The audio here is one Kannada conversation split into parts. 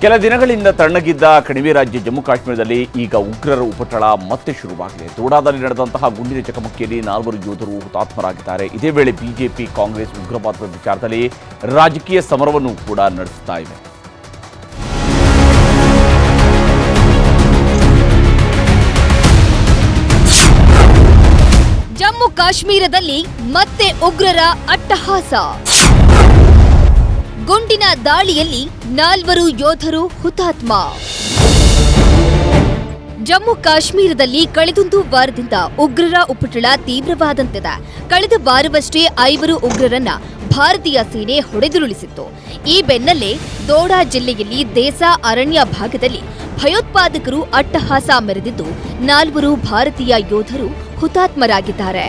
ಕೆಲ ದಿನಗಳಿಂದ ತಣ್ಣಗಿದ್ದ ಕಣಿವೆ ರಾಜ್ಯ ಜಮ್ಮು ಕಾಶ್ಮೀರದಲ್ಲಿ ಈಗ ಉಗ್ರರ ಉಪಟಳ ಮತ್ತೆ ಶುರುವಾಗಿದೆ. ತೋಡಾದಲ್ಲಿ ನಡೆದಂತಹ ಗುಂಡಿನ ಚಕಮಕಿಯಲ್ಲಿ ನಾಲ್ವರು ಯೋಧರು ಹುತಾತ್ಮರಾಗಿದ್ದಾರೆ. ಇದೇ ವೇಳೆ ಬಿಜೆಪಿ, ಕಾಂಗ್ರೆಸ್ ಉಗ್ರವಾದದ ವಿಚಾರದಲ್ಲಿ ರಾಜಕೀಯ ಸಮರವನ್ನು ಕೂಡ ನಡೆಸುತ್ತಾ ಇವೆ ಜಮ್ಮು ಕಾಶ್ಮೀರದಲ್ಲಿ ಮತ್ತೆ ಉಗ್ರರ ಅಟ್ಟಹಾಸ. ಗುಂಡಿನ ದಾಳಿಯಲ್ಲಿ ನಾಲ್ವರು ಯೋಧರು ಹುತಾತ್ಮ. ಜಮ್ಮು ಕಾಶ್ಮೀರದಲ್ಲಿ ಕಳೆದೊಂದು ವಾರದಿಂದ ಉಗ್ರರ ಉಪಟಳ ತೀವ್ರವಾದಂತಿದೆ. ಕಳೆದ ವಾರವಷ್ಟೇ ಐವರು ಉಗ್ರರನ್ನ ಭಾರತೀಯ ಸೇನೆ ಹೊಡೆದುರುಳಿಸಿತ್ತು. ಈ ಬೆನ್ನಲ್ಲೇ ದೋಡಾ ಜಿಲ್ಲೆಯಲ್ಲಿ ದೇಸಾ ಅರಣ್ಯ ಭಾಗದಲ್ಲಿ ಭಯೋತ್ಪಾದಕರು ಅಟ್ಟಹಾಸ ಮೆರೆದಿದ್ದು ನಾಲ್ವರು ಭಾರತೀಯ ಯೋಧರು ಹುತಾತ್ಮರಾಗಿದ್ದಾರೆ.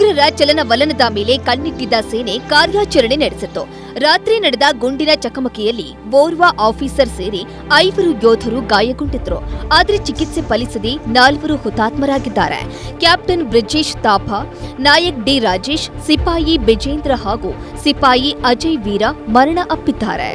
ಉಗ್ರರ ಚಲನವಲನದ ಮೇಲೆ ಕಣ್ಣಿಟ್ಟಿದ್ದ ಸೇನೆ ಕಾರ್ಯಾಚರಣೆ ನಡೆಸಿತ್ತು. ರಾತ್ರಿ ನಡೆದ ಗುಂಡಿನ ಚಕಮಕಿಯಲ್ಲಿ ಓರ್ವ ಆಫೀಸರ್ ಸೇರಿ ಐವರು ಯೋಧರು ಗಾಯಗೊಂಡಿದ್ರು. ಆದರೆ ಚಿಕಿತ್ಸೆ ಫಲಿಸದೆ ನಾಲ್ವರು ಹುತಾತ್ಮರಾಗಿದ್ದಾರೆ. ಕ್ಯಾಪ್ಟನ್ ಬ್ರಿಜೇಶ್ ತಾಪಾ ನಾಯಕ್ ಡಿ ರಾಜೇಶ್, ಸಿಪಾಯಿ ಬಿಜೇಂದ್ರ ಹಾಗೂ ಸಿಪಾಯಿ ಅಜಯ್ ವೀರ ಮರಣ ಅಪ್ಪಿದ್ದಾರೆ.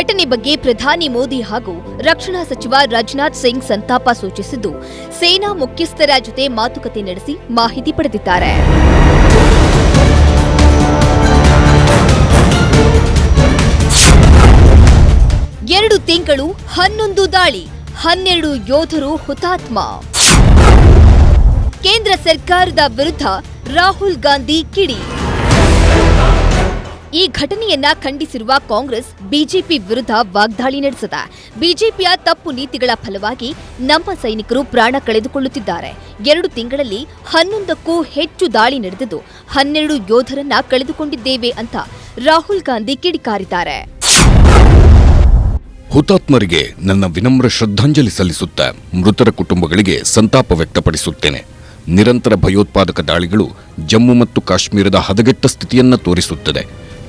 ಘಟನೆ ಬಗ್ಗೆ ಪ್ರಧಾನಿ ಮೋದಿ ಹಾಗೂ ರಕ್ಷಣಾ ಸಚಿವ ರಾಜನಾಥ್ ಸಿಂಗ್ ಸಂತಾಪ ಸೂಚಿಸಿದ್ದು, ಸೇನಾ ಮುಖ್ಯಸ್ಥರ ಜೊತೆ ಮಾತುಕತೆ ನಡೆಸಿ ಮಾಹಿತಿ ಪಡೆದಿದ್ದಾರೆ. ಎರಡು ತಿಂಗಳು, ಹನ್ನೊಂದು ದಾಳಿ, ಹನ್ನೆರಡು ಯೋಧರು ಹುತಾತ್ಮ. ಕೇಂದ್ರ ಸರ್ಕಾರದ ವಿರುದ್ಧ ರಾಹುಲ್ ಗಾಂಧಿ ಕಿಡಿ. ಈ ಘಟನೆಯನ್ನ ಖಂಡಿಸಿರುವ ಕಾಂಗ್ರೆಸ್, ಬಿಜೆಪಿ ವಿರುದ್ಧ ವಾಗ್ದಾಳಿ ನಡೆಸಿದೆ. ಬಿಜೆಪಿಯ ತಪ್ಪು ನೀತಿಗಳ ಫಲವಾಗಿ ನಮ್ಮ ಸೈನಿಕರು ಪ್ರಾಣ ಕಳೆದುಕೊಳ್ಳುತ್ತಿದ್ದಾರೆ. ಎರಡು ತಿಂಗಳಲ್ಲಿ ಹನ್ನೊಂದಕ್ಕೂ ಹೆಚ್ಚು ದಾಳಿ ನಡೆದಿದ್ದು, ಹನ್ನೆರಡು ಯೋಧರನ್ನ ಕಳೆದುಕೊಂಡಿದ್ದೇವೆ ಅಂತ ರಾಹುಲ್ ಗಾಂಧಿ ಕಿಡಿಕಾರಿದ್ದಾರೆ. ಹುತಾತ್ಮರಿಗೆ ನನ್ನ ವಿನಮ್ರ ಶ್ರದ್ಧಾಂಜಲಿ ಸಲ್ಲಿಸುತ್ತಾ ಮೃತರ ಕುಟುಂಬಗಳಿಗೆ ಸಂತಾಪ ವ್ಯಕ್ತಪಡಿಸುತ್ತೇನೆ. ನಿರಂತರ ಭಯೋತ್ಪಾದಕ ದಾಳಿಗಳು ಜಮ್ಮು ಮತ್ತು ಕಾಶ್ಮೀರದ ಹದಗೆಟ್ಟ ಸ್ಥಿತಿಯನ್ನ ತೋರಿಸುತ್ತದೆ.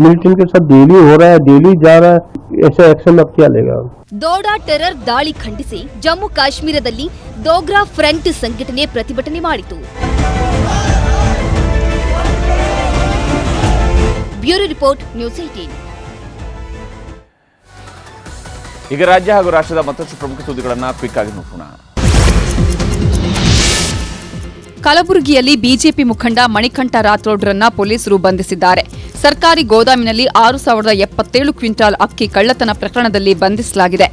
मिलिटेंट के साथ डेली हो रहा है डेली जा रहा है ऐसा एक्शन अब क्या लेगा ದೋಡಾ ಟೆರರ್ ದಾಳಿ ಖಂಡಿಸಿ ಜಮ್ಮು ಕಾಶ್ಮೀರದಲ್ಲಿ ದೋಗ್ರಾ ಫ್ರಂಟ್ ಸಂಘಟನೆ ಪ್ರತಿಭಟನೆ ಮಾಡಿತು ಬ್ಯೂರೋ ರಿಪೋರ್ಟ್ ನ್ಯೂಸ್ ಏಟೀನ್ ಈಗ ರಾಜ್ಯ ಹಾಗೂ ರಾಷ್ಟ್ರದ ಮತ್ತಷ್ಟು ಪ್ರಮುಖ ಸುದ್ದಿಗಳನ್ನು ಕ್ವಿಕ್ ಆಗಿ ನೋಡೋಣ ಕಲಬುರಗಿಯಲ್ಲಿ ಬಿಜೆಪಿ ಮುಖಂಡ ಮಣಿಕಂಠ ರಾಥೋಡ್ರನ್ನ ಪೊಲೀಸರು ಬಂಧಿಸಿದ್ದಾರೆ. ಸರ್ಕಾರಿ ಗೋದಾಮಿನಲ್ಲಿ ಆರು ಸಾವಿರದ ಎಪ್ಪತ್ತೇಳು ಕ್ವಿಂಟಾಲ್ ಅಕ್ಕಿ ಕಳ್ಳತನ ಪ್ರಕರಣದಲ್ಲಿ ಬಂಧಿಸಲಾಗಿದೆ.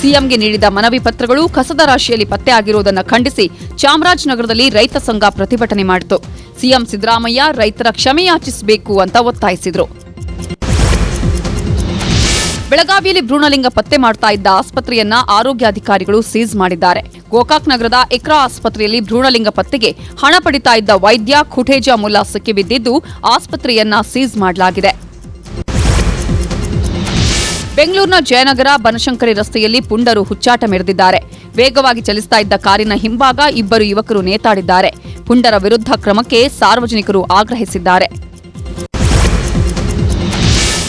ಸಿಎಂಗೆ ನೀಡಿದ ಮನವಿ ಪತ್ರಗಳು ಕಸದ ರಾಶಿಯಲ್ಲಿ ಪತ್ತೆಯಾಗಿರುವುದನ್ನು ಖಂಡಿಸಿ ಚಾಮರಾಜನಗರದಲ್ಲಿ ರೈತ ಸಂಘ ಪ್ರತಿಭಟನೆ ಮಾಡಿತು. ಸಿಎಂ ಸಿದ್ದರಾಮಯ್ಯ ರೈತರ ಕ್ಷಮೆಯಾಚಿಸಬೇಕು ಅಂತ ಒತ್ತಾಯಿಸಿದರು. ಬೆಳಗಾವಿಯಲ್ಲಿ ಭ್ರೂಣಲಿಂಗ ಪತ್ತೆ ಮಾಡ್ತಾ ಇದ್ದ ಆಸ್ಪತ್ರೆಯನ್ನ ಆರೋಗ್ಯಾಧಿಕಾರಿಗಳು ಸೀಸ್ ಮಾಡಿದ್ದಾರೆ. ಗೋಕಾಕ್ ನಗರದ ಇಕ್ರಾ ಆಸ್ಪತ್ರೆಯಲ್ಲಿ ಭ್ರೂಣಲಿಂಗ ಪತ್ತೆಗೆ ಹಣ ಪಡಿತಾ ಇದ್ದ ವೈದ್ಯ ಖುಟೇಜಾ ಮುಲ್ಲಾ ಸಿಕ್ಕಿಬಿದ್ದಿದ್ದು ಆಸ್ಪತ್ರೆಯನ್ನ ಸೀಸ್ ಮಾಡಲಾಗಿದೆ. ಬೆಂಗಳೂರಿನ ಜಯನಗರ ಬನಶಂಕರಿ ರಸ್ತೆಯಲ್ಲಿ ಪುಂಡರು ಹುಚ್ಚಾಟ ಮೆರೆದಿದ್ದಾರೆ. ವೇಗವಾಗಿ ಚಲಿಸ್ತಾ ಇದ್ದ ಕಾರಿನ ಹಿಂಭಾಗ ಇಬ್ಬರು ಯುವಕರು ನೇತಾಡಿದ್ದಾರೆ. ಪುಂಡರ ವಿರುದ್ಧ ಕ್ರಮಕ್ಕೆ ಸಾರ್ವಜನಿಕರು ಆಗ್ರಹಿಸಿದ್ದಾರೆ.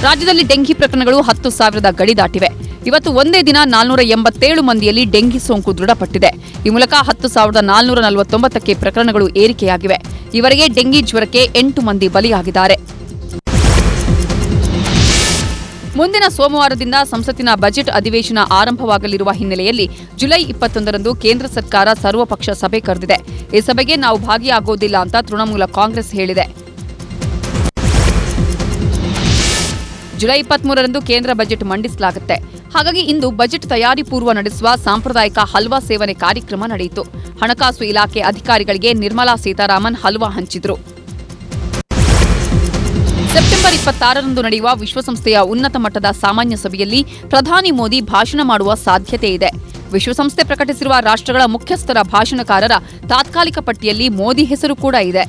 ರಾಜ್ಯದಲ್ಲಿ ಡೆಂಘಿ ಪ್ರಕರಣಗಳು ಹತ್ತು ಸಾವಿರದ ಗಡಿ ದಾಟಿವೆ. ಇವತ್ತು ಒಂದೇ ದಿನ ನಾಲ್ನೂರ ಎಂಬತ್ತೇಳು ಮಂದಿಯಲ್ಲಿ ಡೆಂಗಿ ಸೋಂಕು ದೃಢಪಟ್ಟಿದೆ. ಈ ಮೂಲಕ ಹತ್ತು ಸಾವಿರದ ನಾಲ್ನೂರ ನಲವತ್ತೊಂಬತ್ತಕ್ಕೆ ಪ್ರಕರಣಗಳು ಏರಿಕೆಯಾಗಿವೆ. ಇವರಿಗೆ ಡೆಂಗಿ ಜ್ವರಕ್ಕೆ ಎಂಟು ಮಂದಿ ಬಲಿಯಾಗಿದ್ದಾರೆ. ಮುಂದಿನ ಸೋಮವಾರದಿಂದ ಸಂಸತ್ತಿನ ಬಜೆಟ್ ಅಧಿವೇಶನ ಆರಂಭವಾಗಲಿರುವ ಹಿನ್ನೆಲೆಯಲ್ಲಿ ಜುಲೈ ಇಪ್ಪತ್ತೊಂದರಂದು ಕೇಂದ್ರ ಸರ್ಕಾರ ಸರ್ವಪಕ್ಷ ಸಭೆ ಕರೆದಿದೆ. ಈ ಸಭೆಗೆ ನಾವು ಭಾಗಿಯಾಗೋದಿಲ್ಲ ಅಂತ ತೃಣಮೂಲ ಕಾಂಗ್ರೆಸ್ ಹೇಳಿದೆ. ಜುಲೈ ಇಪ್ಪತ್ಮೂರರಂದು ಕೇಂದ್ರ ಬಜೆಟ್ ಮಂಡಿಸಲಾಗುತ್ತೆ. ಹಾಗಾಗಿ ಇಂದು ಬಜೆಟ್ ತಯಾರಿ ಪೂರ್ವ ನಡೆಸುವ ಸಾಂಪ್ರದಾಯಿಕ ಹಲ್ವಾ ಸೇವನೆ ಕಾರ್ಯಕ್ರಮ ನಡೆಯಿತು. ಹಣಕಾಸು ಇಲಾಖೆ ಅಧಿಕಾರಿಗಳಿಗೆ ನಿರ್ಮಲಾ ಸೀತಾರಾಮನ್ ಹಲ್ವಾ ಹಂಚಿದ್ರು. ಸೆಪ್ಟೆಂಬರ್ ಇಪ್ಪತ್ತಾರರಂದು ನಡೆಯುವ ವಿಶ್ವಸಂಸ್ಥೆಯ ಉನ್ನತ ಮಟ್ಟದ ಸಾಮಾನ್ಯ ಸಭೆಯಲ್ಲಿ ಪ್ರಧಾನಿ ಮೋದಿ ಭಾಷಣ ಮಾಡುವ ಸಾಧ್ಯತೆ ಇದೆ. ವಿಶ್ವಸಂಸ್ಥೆ ಪ್ರಕಟಿಸಿರುವ ರಾಷ್ಟ್ರಗಳ ಮುಖ್ಯಸ್ಥರ ಭಾಷಣಕಾರರ ತಾತ್ಕಾಲಿಕ ಪಟ್ಟಿಯಲ್ಲಿ ಮೋದಿ ಹೆಸರು ಕೂಡ ಇದೆ.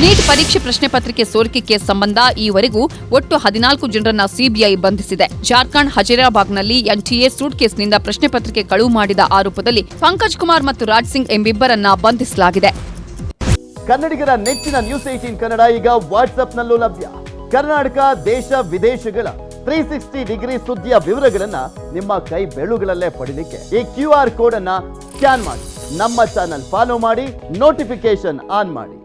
ನೀಟ್ ಪರೀಕ್ಷೆ ಪ್ರಶ್ನೆ ಪತ್ರಿಕೆ ಸೋರಿಕೆ ಕೇಸ್ ಸಂಬಂಧ ಈವರೆಗೂ ಒಟ್ಟು ಹದಿನಾಲ್ಕು ಜನರನ್ನ ಸಿಬಿಐ ಬಂಧಿಸಿದೆ. ಜಾರ್ಖಂಡ್ ಹಜೀರಾಬಾಗ್ನಲ್ಲಿ ಎನ್ಟಿಎ ಸೂಟ್ ಕೇಸ್ನಿಂದ ಪ್ರಶ್ನೆ ಪತ್ರಿಕೆ ಕಳುವು ಮಾಡಿದ ಆರೋಪದಲ್ಲಿ ಪಂಕಜ್ ಕುಮಾರ್ ಮತ್ತು ರಾಜ್ ಸಿಂಗ್ ಎಂಬಿಬ್ಬರನ್ನ ಬಂಧಿಸಲಾಗಿದೆ. ಕನ್ನಡಿಗರ ನೆಚ್ಚಿನ ನ್ಯೂಸ್ ಏಟೀನ್ ಕನ್ನಡ ಈಗ ವಾಟ್ಸ್ಆಪ್ನಲ್ಲೂ ಲಭ್ಯ. ಕರ್ನಾಟಕ, ದೇಶ, ವಿದೇಶಗಳ ತ್ರೀ ಸಿಕ್ಸ್ಟಿ ಡಿಗ್ರಿ ಸುದ್ದಿಯ ವಿವರಗಳನ್ನ ನಿಮ್ಮ ಕೈ ಬೆಳುಗಳಲ್ಲೇ ಪಡಿಲಿಕ್ಕೆ ಈ ಕ್ಯೂ ಆರ್ ಕೋಡ್ ಅನ್ನ ಸ್ಕ್ಯಾನ್ ಮಾಡಿ. ನಮ್ಮ ಚಾನಲ್ ಫಾಲೋ ಮಾಡಿ ನೋಟಿಫಿಕೇಶನ್ ಆನ್ ಮಾಡಿ.